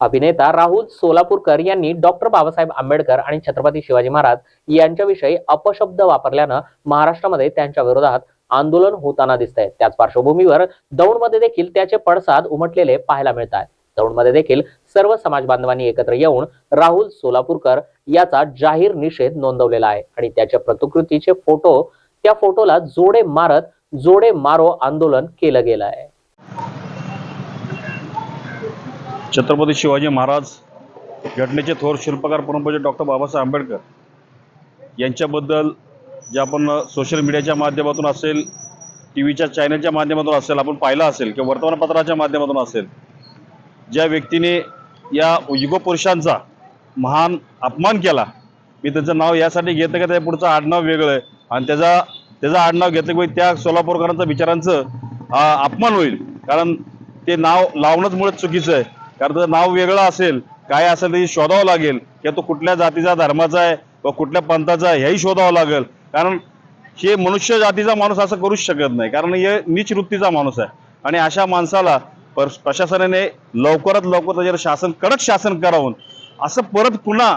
अभिनेता राहुल सोलापूरकर यांनी डॉक्टर बाबासाहेब आंबेडकर आणि छत्रपती शिवाजी महाराज यांच्याविषयी अपशब्द वापरल्यानं महाराष्ट्रामध्ये त्यांच्या विरोधात आंदोलन होताना दिसत आहे त्याच पार्श्वभूमीवर दौंडमध्ये देखील त्याचे पडसाद उमटलेले पाहायला मिळत आहेत दौंडमध्ये देखील सर्व समाज बांधवांनी एकत्र येऊन राहुल सोलापूरकर याचा जाहीर निषेध नोंदवलेला आहे. आणि त्याच्या प्रतिकृतीचे फोटो त्या फोटोला जोडे मारत जोडे मारो आंदोलन केलं गेलं आहे छत्रपती शिवाजी महाराज घटनेचे थोर शिल्पकार परमपूज्य डॉक्टर बाबासाहेब आंबेडकर यांच्याबद्दल जे आपण सोशल मीडियाच्या माध्यमातून असेल टी व्हीच्या चॅनलच्या माध्यमातून असेल आपण पाहिलं असेल किंवा वर्तमानपत्राच्या माध्यमातून असेल ज्या व्यक्तीने या युगपुरुषांचा महान अपमान केला मी त्याचं नाव यासाठी घेतं का त्या पुढचं आडनाव वेगळं आहे आणि त्याचा त्याचं आडनाव घेतलं की त्या सोलापूरकरांचं विचारांचं अपमान होईल. कारण ते नाव लावणंच मुळे चुकीचं आहे. कारण त्याचं नाव वेगळं असेल काय असेल तरी शोधावं लागेल. किंवा तो कुठल्या जातीचा धर्माचा आहे व कुठल्या पंथाचा आहे हेही शोधावं लागेल. कारण हे मनुष्य जातीचा माणूस असं करूच शकत नाही. कारण हे नीच वृत्तीचा माणूस आहे. आणि अशा माणसाला प्रशासनाने लवकरात लवकर त्याच्यावर शासन कडक शासन करावं. असं परत पुन्हा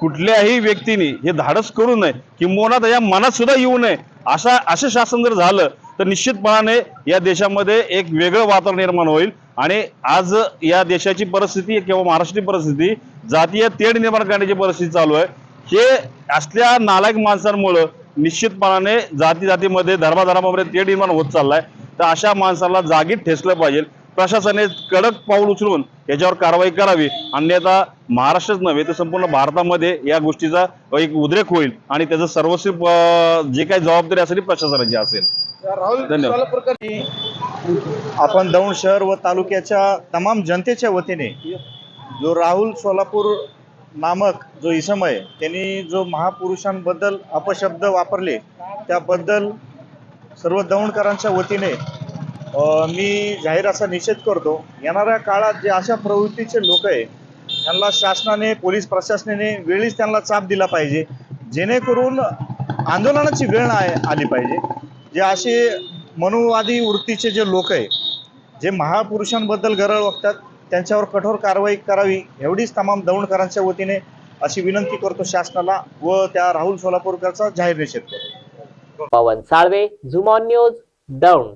कुठल्याही व्यक्तीने हे धाडस करू नये किंबहुना त्याच्या मनात सुद्धा येऊ नये. अशा असं शासन जर झालं तर निश्चितपणाने या देशामध्ये एक वेगळं वातावरण निर्माण होईल. आणि आज या देशाची परिस्थिती किंवा महाराष्ट्राची परिस्थिती जातीय तेढ निर्माण करण्याची परिस्थिती चालू आहे. हे असल्या नालायक माणसांमुळं निश्चितपणाने जाती जातीमध्ये धर्माधर्मामध्ये तेढ निर्माण होत चाललाय. तर अशा माणसाला जागीत ठेचलं पाहिजे. प्रशासनाने कडक पाऊल उचलून याच्यावर कारवाई करावी. अन्यथा महाराष्ट्रच नव्हे तर संपूर्ण भारतामध्ये या गोष्टीचा एक उद्रेक होईल आणि त्याचं सर्वस्वी जे काही जबाबदारी असेल प्रशासनाची असेल. राहुल धन्यवाद. आपण दौंड शहर व तालुक्याच्या तमाम जनतेच्या वतीने जो राहुल सोलापूर नामक जो इसम आहे त्यांनी जो महापुरुषांबद्दल अपशब्द वापरले त्याबद्दल सर्व दौंडकरांच्या वतीने मी जाहीर असा निषेध करतो. येणाऱ्या काळात जे अशा प्रवृत्तीचे लोक आहे त्यांना शासनाने पोलीस प्रशासनाने वेळीच त्यांना चाप दिला पाहिजे. जेणेकरून आंदोलनाची वेळ आली पाहिजे. जे असे मनुवादी वृत्तीचे जे लोक आहे जे महापुरुषांबद्दल गरळ वागतात त्यांच्यावर कठोर कारवाई करावी एवढीच तमाम दौंडकरांच्या वतीने अशी विनंती करतो शासनाला व त्या राहुल सोलापूरकरचा जाहीर निषेध करतो. पवन साळवे झुमॉन न्यूज दौंड.